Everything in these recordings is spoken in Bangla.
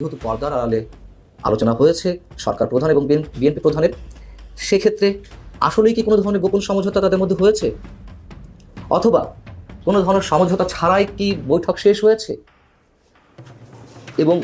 যেহেতু পর্দার আড়ালে আলোচনা হয়েছে সরকার প্রধান এবং বিএনপি প্রধানের, সেক্ষেত্রে আসলেই কি কোনো ধরনের গোপন সমঝোতা তাদের মধ্যে হয়েছে? অথবা কোনো ধরনের সমঝোতা ছাড়াই কি বৈঠক শেষ হয়েছে? এবং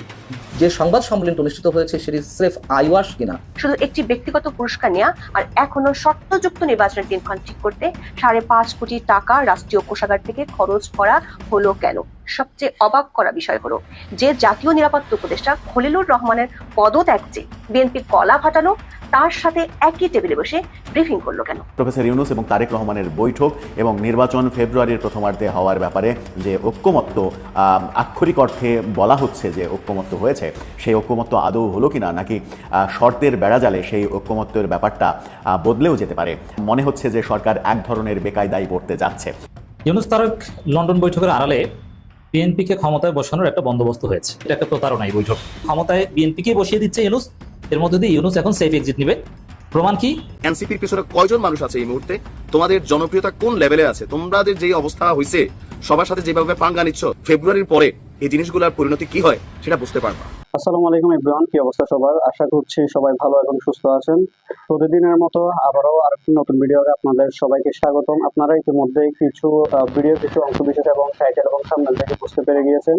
যে সংবাদ সম্মেলনটি অনুষ্ঠিত হয়েছে সেটি স্রেফ আইওয়াস কিনা। শুধু একটি ব্যক্তিগত পুরস্কার নেওয়া আর এখনও শর্তযুক্ত নির্বাচনের দিনক্ষণ ঠিক করতে সাড়ে পাঁচ কোটি টাকা রাষ্ট্রীয় কোষাগার থেকে খরচ করা হলো কেন? সবচেয়ে অবাক করা বিষয় হলো যে জাতীয় নিরাপত্তা উপদেষ্টা খলিলুর রহমানের পদত্যাগ যে বিএনপি কলা ফাটালো তার সাথে একই টেবিলে বসে ব্রিফিং করল কেন? প্রফেসর ইউনুস এবং তারেক রহমানের বৈঠক এবং নির্বাচন ফেব্রুয়ারির প্রথমার্ধে হওয়ার ব্যাপারে যে ঐক্যমত্য আক্ষরিক অর্থে বলা হচ্ছে যে ঐক্যমত্য হয়েছে সেই ঐক্যমত্য আদৌ হলো কিনা নাকি শর্তের বেড়াজালে সেই ঐক্যমত্যের ব্যাপারটা আহ, বদলেও যেতে পারে। মনে হচ্ছে যে সরকার এক ধরনের বেকায়দায় পড়তে যাচ্ছে। ইউনুস তারক লন্ডন বৈঠকের আড়ালে বিএনপিকে ক্ষমতায় বসানোর একটা বন্দোবস্ত হয়েছে। এটা একটা প্রতারণা এই বৈঠক। ক্ষমতায় বিএনপিকে বসিয়ে দিচ্ছে ইউনুস এর মধ্যে দিয়ে ইউনুস এখন সেফ এক্সিট নেবে। প্রমাণ কি? এনসিপির পিছনে কয়জন মানুষ আছে এই মুহূর্তে? তোমাদের জনপ্রিয়তা কোন লেভেলে আছে? তোমাদের যে অবস্থা হয়েছে সবার সাথে যেভাবে পাঙ্গা নিচ্ছ ফেব্রুয়ারির পরে এই জিনিসগুলোর পরিণতি কি হয় সেটা বুঝতে পারবা। আসসালামু আলাইকুম ইব্রাহিম কি অবস্থা সবার? আশা করছি সবাই ভালো এবং সুস্থ আছেন। প্রতিদিনের মতো আবারও আরেকটি নতুন ভিডিওতে আপনাদের সবাইকে স্বাগতম। আপনারা ইতিমধ্যে কিছু ভিডিও কিছু অংশ বিশেষ এবং টাইটেল এবং সামনে থেকে বুঝতে পেরে গিয়েছেন।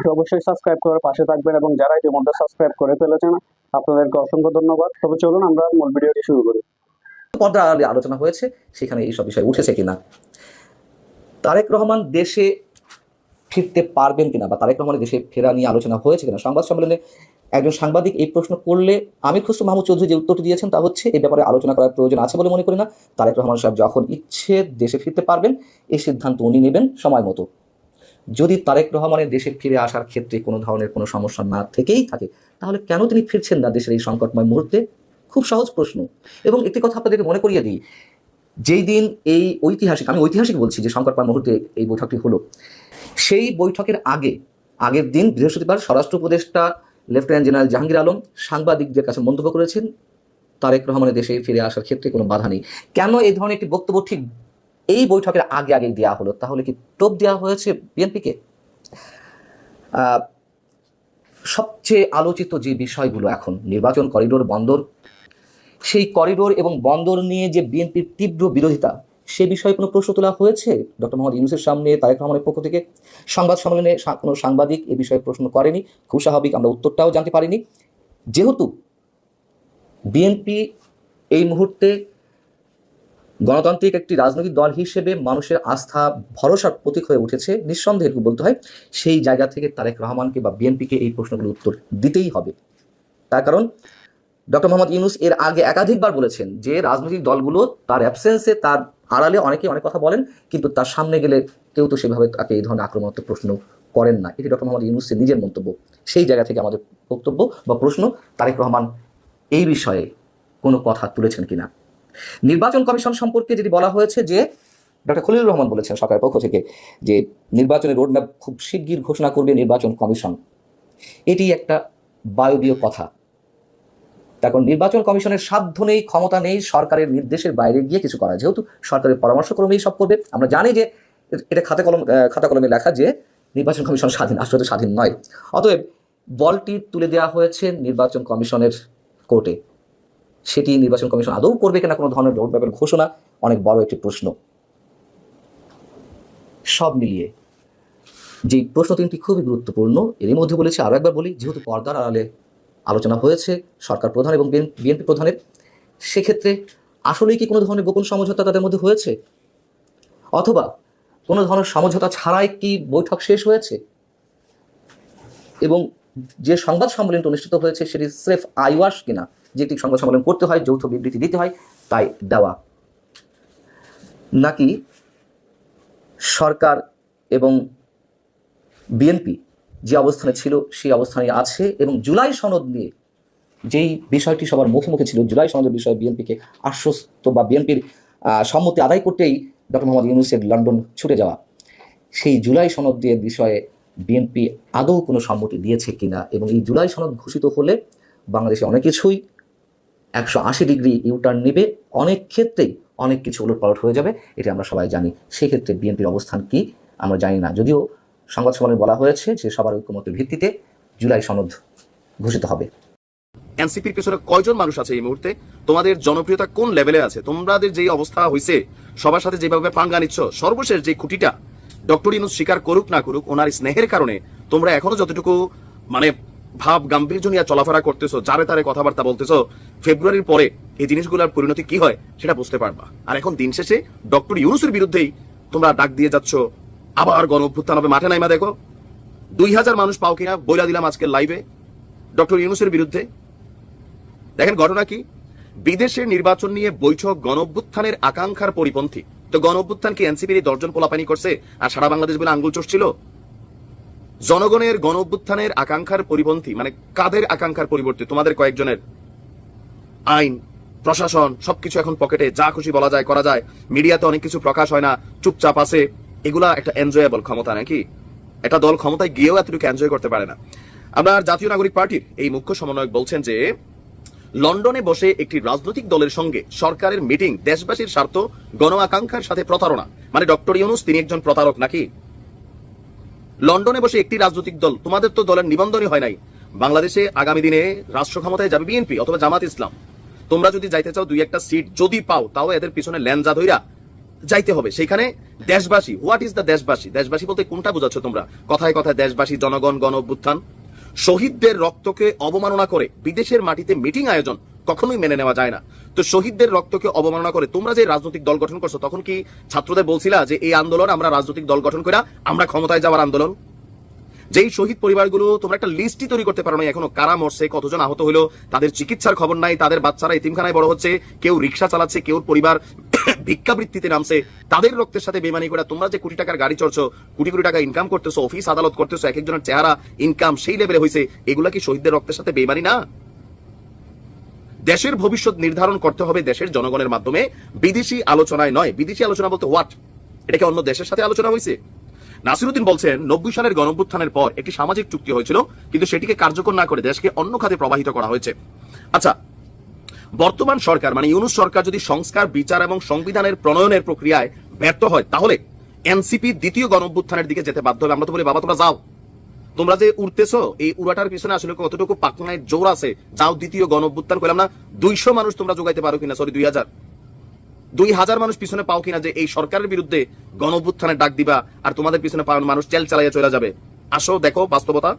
তো অবশ্যই সাবস্ক্রাইব করার পাশে থাকবেন এবং যারা ইতিমধ্যে সাবস্ক্রাইব করে ফেলেছেন, আপনাদেরকে অসংখ্য ধন্যবাদ। তবে চলুন আমরা মূল ভিডিওটি শুরু করি। আড়ালে আলোচনা হয়েছে, সেখানে এইসব বিষয় উঠেছে কিনা? তারেক রহমান দেশে ফিরতে পারবেন কিনা বা তারেক রহমানের দেশে ফেরা নিয়ে আলোচনা হয়েছে কিনা? সংবাদ সম্মেলনে একজন সাংবাদিক এই প্রশ্ন করলে, আমি খুশরু মাহমুদ চৌধুরী যে উত্তরটি দিয়েছেন তা হচ্ছে এই ব্যাপারে আলোচনা করার প্রয়োজন আছে বলে মনে করি না। তারেক রহমান সাহেব যখন ইচ্ছে দেশে ফিরতে পারবেন এই সিদ্ধান্ত উনি নেবেন সময় মতো। যদি তারেক রহমানের দেশে ফিরে আসার ক্ষেত্রে কোনো ধরনের কোনো সমস্যা না থেকেই থাকে, তাহলে কেন তিনি ফিরছেন না দেশের এই সংকটময় মুহূর্তে? খুব সহজ প্রশ্ন। এবং একটি কথা আপনাদেরকে মনে করিয়ে দিই, যেই দিন এই ঐতিহাসিক, আমি ঐতিহাসিক বলছি যে সংকটময় মুহূর্তে এই বৈঠকটি হলো, সেই বৈঠকের আগে, আগের দিন বৃহস্পতিবার স্বরাষ্ট্র উপদেষ্টা লেফটেন্যান্ট জেনারেল জাহাঙ্গীর আলম সাংবাদিকদের কাছে মন্তব্য করেছেন, তারেক রহমানের দেশে ফিরে আসার ক্ষেত্রে কোনো বাধা নেই। কেন এই ধরনের একটি বক্তব্য ঠিক এই বৈঠকের আগে আগে দেওয়া হলো, তাহলে কি টোপ দেওয়া হয়েছে বিএনপিকে? সবচেয়ে আলোচিত যে বিষয়গুলো এখন, নির্বাচন করিডোর বন্দর, সেই করিডোর এবং বন্দর নিয়ে যে বিএনপির তীব্র বিরোধিতা, সে বিষয়ে কোনো প্রশ্ন তোলা হয়েছে? ডক্টর মোহাম্মদ ইউনুসের সামনে, তারেক রহমানের পক্ষ থেকে সংবাদ সম্মেলনে কোনো সাংবাদিক এ বিষয়ে প্রশ্ন করেনি, খুব স্বাভাবিক, আমরা উত্তরটাও জানতে পারিনি। যেহেতু বিএনপি এই মুহূর্তে গণতান্ত্রিক একটি রাজনৈতিক দল হিসেবে মানুষের আস্থা, ভরসার প্রতীক হয়ে উঠেছে। নিঃসন্দেহে বলতে হয়, সেই জায়গা থেকে তারেক রহমানকে বা বিএনপিকে এই প্রশ্নগুলোর উত্তর দিতেই হবে। তার কারণ ডক্টর মোহাম্মদ ইউনুস এর আগে একাধিকবার বলেছেন যে, রাজনৈতিক দলগুলো তার অ্যাবসেন্সে তার আড়ালে অনেকে অনেক কথা বলেন, কিন্তু তার সামনে গেলে কেউ তো সেভাবে তাকে এই ধরনের আক্রমণাত্মক প্রশ্ন করেন না। এটি ডক্টর মোহাম্মদ ইউনুসের নিজের মন্তব্য। সেই জায়গা থেকে আমাদের বক্তব্য বা প্রশ্ন, তারেক রহমান এই বিষয়ে কোনো কথা তুলেছেন কিনা। নির্বাচন কমিশন সম্পর্কে যদি বলা হয়েছে যে ডক্টর খলিলুর রহমান বলেছেন সরকারের পক্ষ থেকে যে নির্বাচনের রোডম্যাপ খুব শিগগির ঘোষণা করবে নির্বাচন কমিশন, এটি একটা বায়বীয় কথা। কারণ নির্বাচন কমিশনের সাধ্য নেই, ক্ষমতা নেই, সরকারের নির্দেশের বাইরে গিয়ে কিছু করা। যেহেতু সরকারের পরামর্শক্রমেই সব করবে, আমরা জানি যে এটা খাতা কলম খাতা কলমে লেখা যে নির্বাচন কমিশন স্বাধীন আসলে স্বাধীন নয়। অতএব বলটি তুলে দেওয়া হয়েছে নির্বাচন কমিশনের কোর্টে। সেটি নির্বাচন কমিশন আদৌ করবে কিনা কোনো ধরনের রোড ম্যাপের ঘোষণা, অনেক বড় একটি প্রশ্ন। সব মিলিয়ে যে প্রশ্ন তিনটি খুবই গুরুত্বপূর্ণ, এরই মধ্যে বলেছি আরও একবার বলি, যেহেতু পর্দার আড়ালে আলোচনা হয়েছে, সরকার প্রধান এবং বিএনপি প্রধানের, সেক্ষেত্রে আসলেই কি কোনো ধরনের গোপন সমঝোতা তাদের মধ্যে হয়েছে? অথবা কোনো ধরনের সমঝোতা ছাড়াই কি বৈঠক শেষ হয়েছে? এবং যে সংবাদ সম্মেলনটি অনুষ্ঠিত হয়েছে সেটি স্রেফ আইওয়াস কিনা? যেটি সংবাদ সম্মেলন করতে হয়, যৌথ বিবৃতি দিতে হয়, তাই দেওয়া। নাকি সরকার এবং বিএনপি যে অবস্থানে ছিল, সেই অবস্থানে আছে এবং জুলাই সনদ নিয়ে যেই বিষয়টি সবার মুখে মুখে ছিল, জুলাই সনদের বিষয়ে বিএনপিকে আশ্বস্ত বা বিএনপির সম্মতি আদায় করতেই ডক্টর মোহাম্মদ ইউনুসের লন্ডন ছুটে যাওয়া। সেই জুলাই সনদ দিয়ে বিষয়ে বিএনপি আদৌ কোনো সম্মতি দিয়েছে কিনা এবং এই জুলাই সনদ ঘোষিত হলে বাংলাদেশে অনেক কিছুই একশো আশি ডিগ্রি ইউটার্ন নেবে, অনেক ক্ষেত্রেই অনেক কিছু উলটপালট হয়ে যাবে, এটা আমরা সবাই জানি। সেক্ষেত্রে বিএনপির অবস্থান কি, আমরা জানি না। যদিও সংবাদ সম্মেলনে বলা হয়েছে যে সবার ঐক্যমতের ভিত্তিতে জুলাই সনদ ঘোষিত হবে। এনসিপির পেছনে কয়জন মানুষ আছে এই মুহূর্তে? তোমাদের জনপ্রিয়তা কোন লেভেলে আছে? তোমাদের যে অবস্থা হয়েছে সবার সাথে যেভাবে পাঙ্গা নিচ্ছ, সর্বশেষ যে খুঁটিটা, ডক্টর ইনুস স্বীকার করুক না করুক, ওনার স্নেহের কারণে তোমরা এখনও যতটুকু মানে ভাব গাম্ভীর্য নিয়ে চলাফেরা করতেছো, যারে তারে কথাবার্তা বলতেছো, ফেব্রুয়ারির পরে এই জিনিসগুলোর পরিণতি কি হয় সেটা বুঝতে পারবা। আর এখন দিন শেষে ডক্টর ইউনুসের বিরুদ্ধেই তোমরা ডাক দিয়ে যাচ্ছ, আবার গণ অভ্যুত্থান হবে, মাঠে নাইমা দেখো। দুই হাজার মানুষ পাও কিনা, বইলা দিলাম আজকের লাইভে ডক্টর ইউনুসের বিরুদ্ধে। দেখেন ঘটনা কি? বিদেশের নির্বাচন নিয়ে বৈঠক, গণ অভ্যুত্থানের আকাঙ্ক্ষার পরিপন্থী। তো গণঅভ্যুত্থান কি এনসিপির দর্জন পোলাপানি করছে? আর সারা বাংলাদেশ বলে আঙ্গুল চড়ছিল জনগণের গণঅভ্যুত্থানের আকাঙ্ক্ষার পরিপন্থী মানে কাদের আকাঙ্ক্ষার পরিবর্তে? তোমাদের কয়েকজনের আইন, প্রশাসন, সবকিছু এখন পকেটে, যা খুশি বলা যায়, করা যায়। মিডিয়াতে অনেক কিছু প্রকাশ হয় না, চুপচাপ আছে। এগুলা একটা এনজয়েবল ক্ষমতা, নাকি? একটা দল ক্ষমতায় গিয়েও এতটুকু এনজয় করতে পারে না। আমরা জাতীয় নাগরিক পার্টির এই মুখ্য সমন্বয়ক বলছেন যে, লন্ডনে বসে একটি রাজনৈতিক দলের সঙ্গে সরকারের মিটিং দেশবাসীর স্বার্থ গণ আকাঙ্ক্ষার সাথে প্রতারণা। মানে ডক্টর ইউনুস, তিনি একজন প্রতারক, নাকি? লন্ডনে বসে একটি রাজনৈতিক দল, তোমাদের তো দলের নিবন্ধনই হয় নাই। বাংলাদেশে আগামী দিনে রাষ্ট্র ক্ষমতায় যাবে বিএনপি অথবা জামাত ইসলাম। তোমরা যদি যাইতে চাও, দুই একটা সিট যদি পাও, তাও এদের পিছনে ল্যাঞ্জা ধইরা যাইতে হবে। সেখানে দেশবাসী হোয়াট ইজ দ্য দেশবাসী? দেশবাসী বলতে কোনটা বোঝাচ্ছ তোমরা? কথায় কথায় দেশবাসী, জনগণ গণ অভ্যুত্থান শহীদদের রক্তকে অবমাননা করে বিদেশের মাটিতে মিটিং আয়োজন। কখনোই মেনে নেওয়া যায় না। তো শহীদদের রক্তকে অবমাননা করে তোমরা যে রাজনৈতিক দল গঠন করছ, তখন কি ছাত্রদের বলছিলা যে এই আন্দোলন আমরা রাজনৈতিক দল গঠন করে আমরা ক্ষমতায় যাওয়ার আন্দোলন? যেই শহীদ পরিবারগুলো তোমরা একটা লিস্টই তৈরি করতে পারো না এখনও, কারা মরছে, কতজন আহত হলো, তাদের চিকিৎসার খবর নাই, তাদের বাচ্চারা ইতিমখানায় বড় হচ্ছে, কেউ রিক্সা চালাচ্ছে, কেউ পরিবার ভিক্ষাবৃত্তিতে নামছে, তাদের রক্তের সাথে বেমানি করে তোমরা যে কোটি টাকার গাড়ি চড়ছো, কোটি কোটি টাকা ইনকাম করতেছো অফিস আদালত করতেছো এক একজনের চেহারা ইনকাম সেই লেভেলে হয়েছে এগুলা কি শহীদদের রক্তের সাথে বেমানি না? দেশের ভবিষ্যৎ নির্ধারণ করতে হবে দেশের জনগণের মাধ্যমে। বিদেশি আলোচনায় নয়। বিদেশি আলোচনা বলতে হোয়াট এটা কি অন্য দেশের সাথে আলোচনা হয়েছে। নাসিরুদ্দিন বলছেন, নব্বই সালের গণঅভ্যুত্থানের পর একটি সামাজিক চুক্তি হয়েছিল, কিন্তু সেটিকে কার্যকর না করে দেশকে অন্য খাতে প্রবাহিত করা হয়েছে। আচ্ছা বর্তমান সরকার মানে ইউনুস সরকার যদি সংস্কার, বিচার এবং সংবিধানের প্রণয়নের প্রক্রিয়ায় ব্যর্থ হয়, তাহলে এনসিপি দ্বিতীয় গণঅভ্যুত্থানের দিকে যেতে বাধ্য হবে। আমরা তো বলি, বাবা, তোমরা যাও। তোমরা যে উঠতেছো এই উড়াটার পিছনে আসলে কতটুকু পাকনায় জোর আছে, যাও দ্বিতীয় গণঅভ্যুত্থান করলাম না, দুইশো মানুষ তোমরা যোগাইতে পারো কিনা? সরি দুই হাজার দুই হাজার মানুষ পিছনে পাও কিনা যে এই সরকারের বিরুদ্ধে গণঅভ্যুত্থানের ডাক দিবা আর তোমাদের পিছনে পাওয়ার মানুষ চেল চালাইয়া চলে যাবে? আসো, দেখো, বাস্তবতা।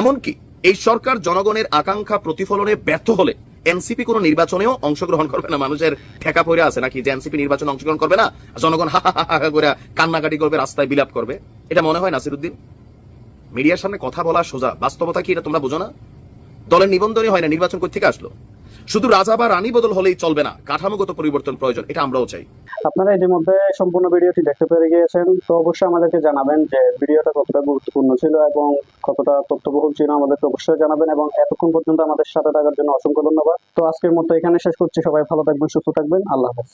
এমনকি এই সরকার জনগণের আকাঙ্ক্ষা প্রতিফলনে ব্যর্থ হলে এনসিপি কোনো নির্বাচনেও অংশগ্রহণ করবে না। মানুষের ঠেকা পড়ে আছে নাকি যে এনসিপি নির্বাচনে অংশগ্রহণ করবে না? জনগণ হা হা হা হা করে কান্নাকাটি করবে, রাস্তায় বিলাপ করবে। এটা মনে হয় নাসিরুদ্দিন? মিডিয়ার সামনে কথা বলা সোজা। বাস্তবতা কি এটা তোমরা বুঝো না? দলের নিবন্ধনই হয় না, নির্বাচন থেকে আসলো? শুধু রাজা বা রানী বদল হলেই চলবে না, কাঠামোগত পরিবর্তন প্রয়োজন, এটা আমরাও চাই। আপনারা ইতিমধ্যে সম্পূর্ণ ভিডিওটি দেখতে পেরে গিয়েছেন, তো অবশ্যই আমাদেরকে জানাবেন যে ভিডিওটা কতটা গুরুত্বপূর্ণ ছিল এবং কতটা তথ্যবহুল ছিল, আমাদেরকে অবশ্যই জানাবেন এবং এতক্ষণ পর্যন্ত আমাদের সাথে থাকার জন্য অসংখ্য ধন্যবাদ। তো আজকের মতো এখানে শেষ করছি, সবাই ভালো থাকবেন, সুস্থ থাকবেন, আল্লাহ হাফেজ।